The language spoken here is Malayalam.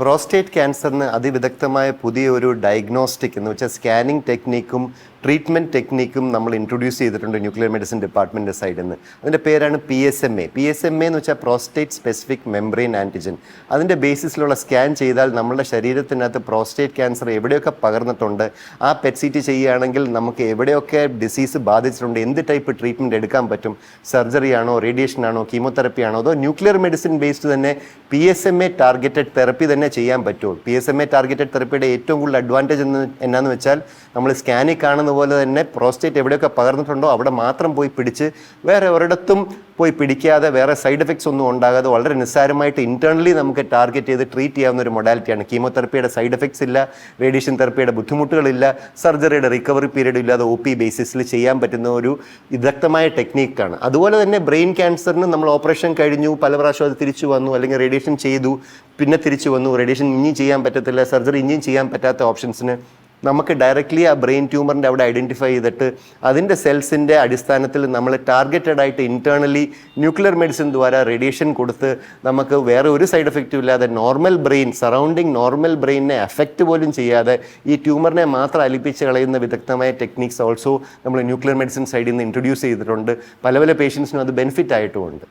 പ്രോസ്റ്റേറ്റ് ക്യാൻസറിന് അതിവിദഗ്ധമായ പുതിയ ഒരു ഡയഗ്നോസ്റ്റിക് എന്ന് വെച്ചാൽ സ്കാനിങ് ടെക്നിക്കും ട്രീറ്റ്മെന്റ് ടെക്നിക്കും നമ്മൾ ഇൻട്രൊഡ്യൂസ് ചെയ്തിട്ടുണ്ട് ന്യൂക്ലിയർ മെഡിസിൻ ഡിപ്പാർട്ട്മെന്റ് സൈഡിൽ നിന്ന് അതിന്റെ പേരാണ് P S M A P S M A എന്ന് വെച്ചാൽ പ്രോസ്റ്റേറ്റ് സ്പെസിഫിക് മെംബ്രെയിൻ ആന്റിജൻ അതിന്റെ ബേസിസിലുള്ള സ്കാൻ ചെയ്താൽ നമ്മുടെ ശരീരത്തിനകത്ത് പ്രോസ്റ്റേറ്റ് ക്യാൻസർ എവിടെയൊക്കെ പകർന്നിട്ടുണ്ട് ആ പെറ്റ് ചെയ്യുകയാണെങ്കിൽ നമുക്ക് എവിടെയൊക്കെ ഡിസീസ് ബാധിച്ചിട്ടുണ്ട് എന്ത് ടൈപ്പ് ട്രീറ്റ്മെന്റ് എടുക്കാൻ പറ്റും സർജറി ആണോ റേഡിയേഷൻ ആണോ കീമോതെറപ്പി ആണോ അതോ ന്യൂക്ലിയർ മെഡിസിൻ ബേസ്ഡ് തന്നെ P S M A targeted therapy തന്നെ ചെയ്യാൻ പറ്റുമോ P S M A targeted തെറപ്പിയുടെ ഏറ്റവും കൂടുതൽ അഡ്വാന്റേജ് എന്ന് എന്നാന്ന് വെച്ചാൽ നമ്മൾ സ്കാനിൽ കാണുന്ന പോലെ തന്നെ പ്രോസ്റ്റേറ്റ് എവിടെയൊക്കെ പകർന്നിട്ടുണ്ടോ അവിടെ മാത്രം പോയി പിടിച്ച് വേറെ ഒരിടത്തും പോയി പിടിക്കാതെ വേറെ സൈഡ് എഫക്ട്സ് ഒന്നും ഉണ്ടാകാതെ വളരെ നിസ്സാരമായിട്ട് ഇന്റേർണലി നമുക്ക് ടാർഗറ്റ് ചെയ്ത് ട്രീറ്റ് ചെയ്യാവുന്ന ഒരു മൊഡാലിറ്റിയാണ് കീമോതെറപ്പിയുടെ സൈഡ് എഫക്ട്സ് ഇല്ല റേഡിയേഷൻ തെറപ്പിയുടെ ബുദ്ധിമുട്ടുകളില്ല സർജറിയുടെ റിക്കവറി പീരീഡ് ഇല്ലാതെ ഒ പി ബേസിസിൽ ചെയ്യാൻ പറ്റുന്ന ഒരു വിദഗ്ധമായ ടെക്നീക്കാണ് അതുപോലെ തന്നെ ബ്രെയിൻ ക്യാൻസറിന് നമ്മൾ ഓപ്പറേഷൻ കഴിഞ്ഞു പല പ്രാവശ്യം അത് തിരിച്ചു വന്നു അല്ലെങ്കിൽ റേഡിയേഷൻ ചെയ്തു പിന്നെ തിരിച്ചു വന്നു റേഡിയേഷൻ ഇനിയും ചെയ്യാൻ പറ്റത്തില്ല സർജറി ഇനിയും ചെയ്യാൻ പറ്റാത്ത ഓപ്ഷൻസിന് നമുക്ക് ഡയറക്റ്റ്ലി ആ ബ്രെയിൻ ട്യൂമറിന്റെ അവിടെ ഐഡന്റിഫൈ ചെയ്തിട്ട് അതിന്റെ സെൽസിന്റെ അടിസ്ഥാനത്തിൽ നമ്മൾ ടാർഗറ്റഡ് ആയിട്ട് ഇന്റേർണലി ന്യൂക്ലിയർ മെഡിസിൻ ദ്വാരാ റേഡിയേഷൻ കൊടുത്ത് നമുക്ക് വേറെ ഒരു സൈഡ് എഫക്റ്റും ഇല്ലാതെ നോർമൽ ബ്രെയിൻ സറൗണ്ടിങ് നോർമൽ ബ്രെയിനിനെ എഫക്റ്റ് പോലും ചെയ്യാതെ ഈ ട്യൂമറിനെ മാത്രം അലിപ്പിച്ച് കളയുന്ന വിദഗ്ധമായ ടെക്നിക്സ് ഓൾസോ നമ്മൾ ന്യൂക്ലിയർ മെഡിസിൻ സൈഡിൽ നിന്ന് ഇൻട്രൊഡ്യൂസ് ചെയ്തിട്ടുണ്ട്. പല പല പേഷ്യൻസിനും അത് ബെനിഫിറ്റ് ആയിട്ടുമുണ്ട്.